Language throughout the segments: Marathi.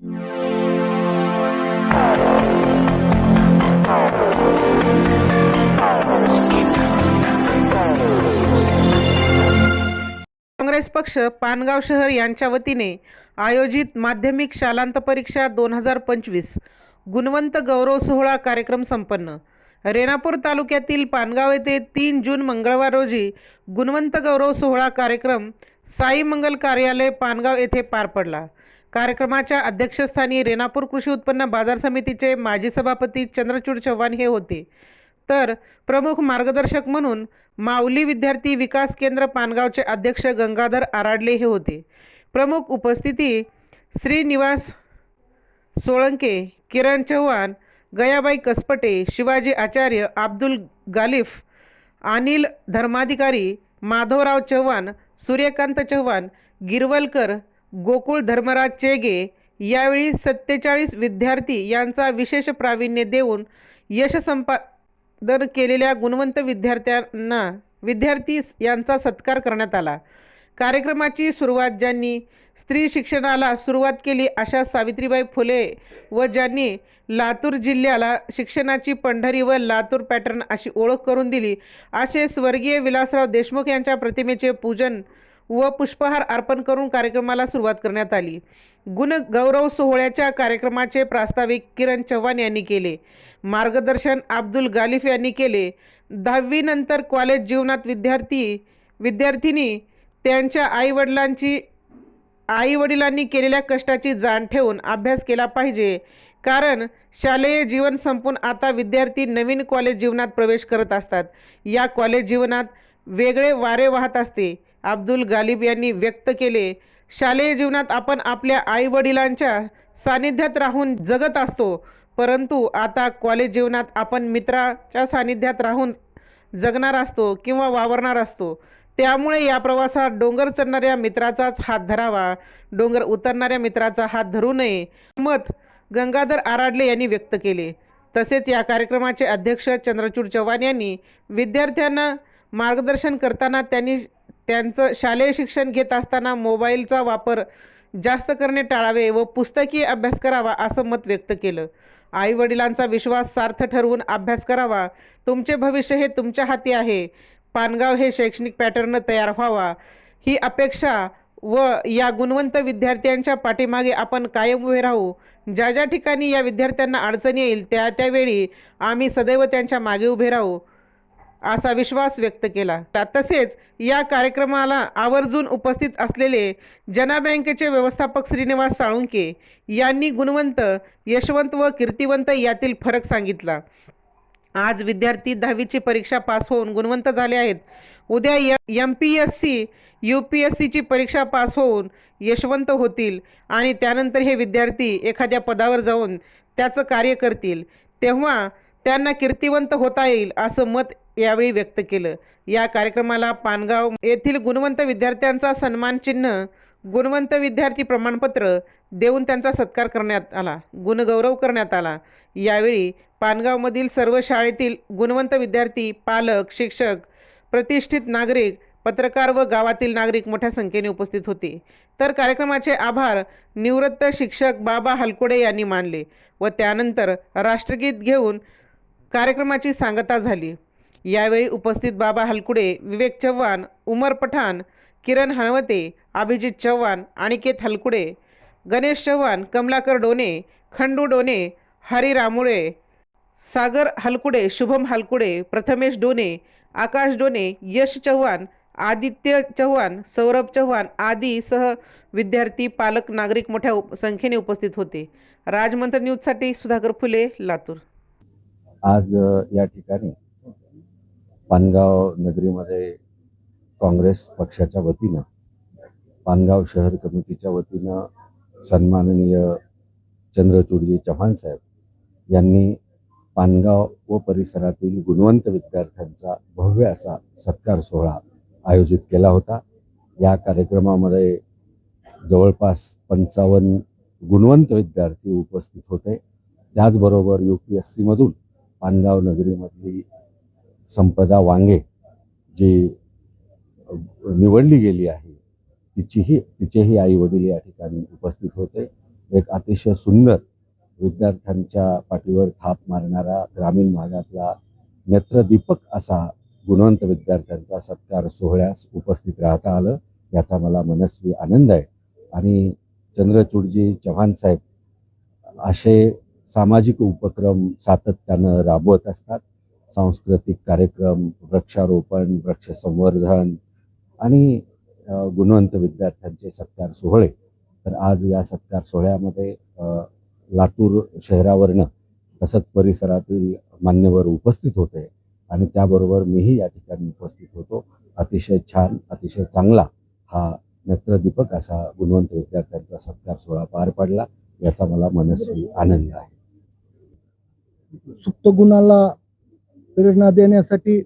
काँग्रेस पक्ष पानगाव शहर यांच्या वतीने आयोजित माध्यमिक शालांत परीक्षा दोन हजार पंचवीस गुणवंत गौरव सोहळा कार्यक्रम संपन्न. रेणापूर तालुक्यातील पानगाव येथे तीन जून मंगळवार रोजी गुणवंत गौरव सोहळा कार्यक्रम साई मंगल कार्यालय पानगाव येथे पार पडला. कार्यक्रमाच्या अध्यक्षस्थानी रेणापूर कृषी उत्पन्न बाजार समितीचे माजी सभापती चंद्रचूड चव्हाण हे होते. तर प्रमुख मार्गदर्शक म्हणून माऊली विद्यार्थी विकास केंद्र पानगावचे अध्यक्ष गंगाधर आराडले हे होते. प्रमुख उपस्थिती श्रीनिवास सोळंके किरण चव्हाण गयाबाई कसपटे शिवाजी आचार्य अब्दुल गालिफ अनिल धर्माधिकारी माधवराव चव्हाण सूर्यकांत चव्हाण गिरवलकर गोकुळ धर्मराज चेगे यावेळी सत्तेचाळीस विद्यार्थी यांचा विशेष प्रावीण्य देऊन यश संपादन केलेल्या गुणवंत विद्यार्थ्यांना विद्यार्थी यांचा सत्कार करण्यात आला. कार्यक्रमाची सुरुवात ज्यांनी स्त्री शिक्षणाला सुरुवात केली अशा सावित्रीबाई फुले व ज्यांनी लातूर जिल्ह्याला शिक्षणाची पंढरी व लातूर पॅटर्न अशी ओळख करून दिली असे स्वर्गीय विलासराव देशमुख यांच्या प्रतिमेचे पूजन व पुष्पहार अर्पण करून कार्यक्रमाला सुरुवात करण्यात आली. गुण गौरव सोहळ्याच्या कार्यक्रमाचे प्रास्ताविक किरण चव्हाण यांनी केले. मार्गदर्शन अब्दुल गालिफ यांनी केले. दहावीनंतर कॉलेज जीवनात विद्यार्थी विद्यार्थिनी त्यांच्या आईवडिलांची आईवडिलांनी केलेल्या कष्टाची जाण ठेवून अभ्यास केला पाहिजे. कारण शालेय जीवन संपून आता विद्यार्थी नवीन कॉलेज जीवनात प्रवेश करत असतात. या कॉलेज जीवनात वेगळे वारे वाहत असते. अब्दुल गालिब यांनी व्यक्त केले. शालेय जीवनात आपण आपल्या आईवडिलांच्या सानिध्यात राहून जगत असतो. परंतु आता कॉलेज जीवनात आपण मित्राच्या सानिध्यात राहून जगणार असतो किंवा वावरणार असतो. त्यामुळे या प्रवासात डोंगर चढणाऱ्या मित्राचाच हात धरावा. डोंगर उतरणाऱ्या मित्राचा हात धरू नये मत गंगाधर आराडले यांनी व्यक्त केले. तसेच या कार्यक्रमाचे अध्यक्ष चंद्रचूड चव्हाण यांनी विद्यार्थ्यांना मार्गदर्शन करताना त्यांनी त्यांचं शालेय शिक्षण घेत असताना मोबाईलचा वापर जास्त करणे टाळावे व पुस्तकी अभ्यास करावा असं मत व्यक्त केलं. आई वडिलांचा विश्वास सार्थ ठरवून अभ्यास करावा. तुमचे भविष्य हे तुमच्या हाती आहे. पानगाव हे शैक्षणिक पॅटर्न तयार व्हावा. ही अपेक्षा व या गुणवंत विद्यार्थ्यांच्या पाठीमागे आपण कायम उभे राहू. ज्या ज्या ठिकाणी या विद्यार्थ्यांना अडचण येईल त्या त्यावेळी आम्ही सदैव त्यांच्या मागे उभे राहू. असा विश्वास व्यक्त केला. तसेच या कार्यक्रमाला आवर्जून उपस्थित असलेले जना बँकेचे व्यवस्थापक श्रीनिवास साळुंके यांनी गुणवंत यशवंत व कीर्तिवंत यातील फरक सांगितला. आज विद्यार्थी दहावीची परीक्षा पास होऊन गुणवंत झाले आहेत. उद्या य M P S C U P S सीची परीक्षा पास होऊन यशवंत होतील आणि त्यानंतर हे विद्यार्थी एखाद्या पदावर जाऊन त्याचं कार्य करतील. तेव्हा त्यांना कीर्तिवंत होता येईल असं मत यावेळी व्यक्त केलं. या कार्यक्रमाला पानगाव येथील गुणवंत विद्यार्थ्यांचा सन्मान चिन्ह गुणवंत विद्यार्थी प्रमाणपत्र देऊन त्यांचा सत्कार करण्यात आला गुणगौरव करण्यात आला. यावेळी पानगावमधील सर्व शाळेतील गुणवंत विद्यार्थी पालक शिक्षक प्रतिष्ठित नागरिक पत्रकार व गावातील नागरिक मोठ्या संख्येने उपस्थित होते. तर कार्यक्रमाचे आभार निवृत्त शिक्षक बाबा हलकुडे यांनी मानले व त्यानंतर राष्ट्रगीत घेऊन कार्यक्रमाची सांगता झाली. यावेळी उपस्थित बाबा हलकुडे विवेक चव्हाण उमर पठाण किरण हणवते अभिजित चव्हाण अनिकेत हलकुडे गणेश चव्हाण कमलाकर डोने खंडू डोने हरी रामुळे सागर हलकुडे शुभम हलकुडे प्रथमेश डोने आकाश डोने यश चव्हाण आदित्य चव्हाण सौरभ चव्हाण आदी सह विद्यार्थी पालक नागरिक मोठ्या उप संख्येने उपस्थित होते. राजमंत्र न्यूजसाठी सुधाकर फुले लातूर. आज या ठिकाणी पानगाव नगरीमध्ये काँग्रेस पक्षाच्या वतीनं पानगाव शहर कमिटीच्या वतीनं सन्माननीय चंद्रचूडजी चव्हाण साहेब यांनी पानगाव व परिसरातील गुणवंत विद्यार्थ्यांचा भव्य असा सत्कार सोहळा आयोजित केला होता. या कार्यक्रमामध्ये जवळपास पंचावन्न गुणवंत विद्यार्थी उपस्थित होते. त्याचबरोबर यू पी एस सीमधून पानगाव नगरीमधली संपदा वांगे जी निवडली गेली आहे तिचीही तिचेही आई वडील या ठिकाणी उपस्थित होते. एक अतिशय सुंदर विद्यार्थ्यांच्या पाठीवर थाप मारणारा ग्रामीण भागातला नेत्रदीपक असा गुणवंत विद्यार्थ्यांचा सत्कार सोहळ्यास उपस्थित राहता आलं याचा मला मनस्वी आनंद आहे. आणि चंद्रचूडजी चव्हाण साहेब असे सामाजिक उपक्रम सातत्यानं राबवत असतात. सांस्कृतिक कार्यक्रम वृक्षारोपण वृक्ष संवर्धन आणि गुणवंत विद्यार्थ्यांचे सत्कार सोहळे. तर आज या सत्कार सोहळ्यामध्ये लातूर शहरावरनं तसंच परिसरातील मान्यवर उपस्थित होते आणि त्याबरोबर मीही या ठिकाणी उपस्थित होतो. अतिशय छान अतिशय चांगला हा नेत्रदीपक असा गुणवंत विद्यार्थ्यांचा सत्कार सोहळा पार पडला याचा मला मनस्वी आनंद आहे. सुप्त गुणाला प्रेरणा देण्यासाठी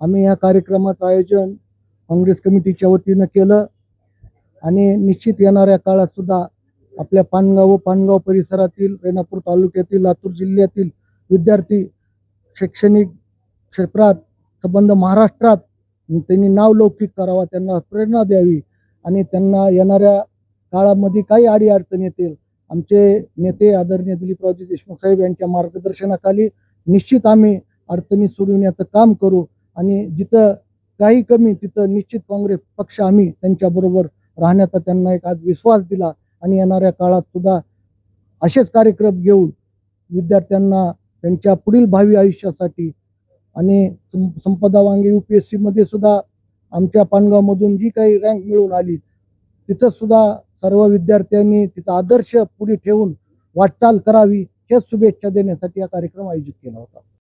आम्ही या कार्यक्रमाचं आयोजन काँग्रेस कमिटीच्या वतीनं केलं. आणि निश्चित येणाऱ्या काळात सुद्धा आपल्या पानगाव व पानगाव परिसरातील रेणापूर तालुक्यातील लातूर जिल्ह्यातील विद्यार्थी शैक्षणिक क्षेत्रात संबंध महाराष्ट्रात त्यांनी नावलौकिक करावा त्यांना प्रेरणा द्यावी आणि त्यांना येणाऱ्या काळामध्ये काही अडीअडचणी येतील आमचे नेते आदरणीय दिलीपरावजी देशमुख साहेब यांच्या मार्गदर्शनाखाली निश्चित आम्ही अडचणी सोडविण्याचं काम करू आणि जिथं काही कमी तिथं निश्चित काँग्रेस पक्ष आम्ही त्यांच्याबरोबर राहण्याचा त्यांना एक आज विश्वास दिला आणि येणाऱ्या काळात सुद्धा असेच कार्यक्रम घेऊन विद्यार्थ्यांना त्यांच्या पुढील भावी आयुष्यासाठी आणि सं- संपदा वांगे यू पी एस सीमध्ये सुद्धा आमच्या पानगावमधून जी काही रँक मिळून आली तिथं सुद्धा सर्व विद्यार्थ्यांनी तिचा आदर्श पुढे ठेवून वाटचाल करावी हेच शुभेच्छा देण्यासाठी हा कार्यक्रम आयोजित केला होता.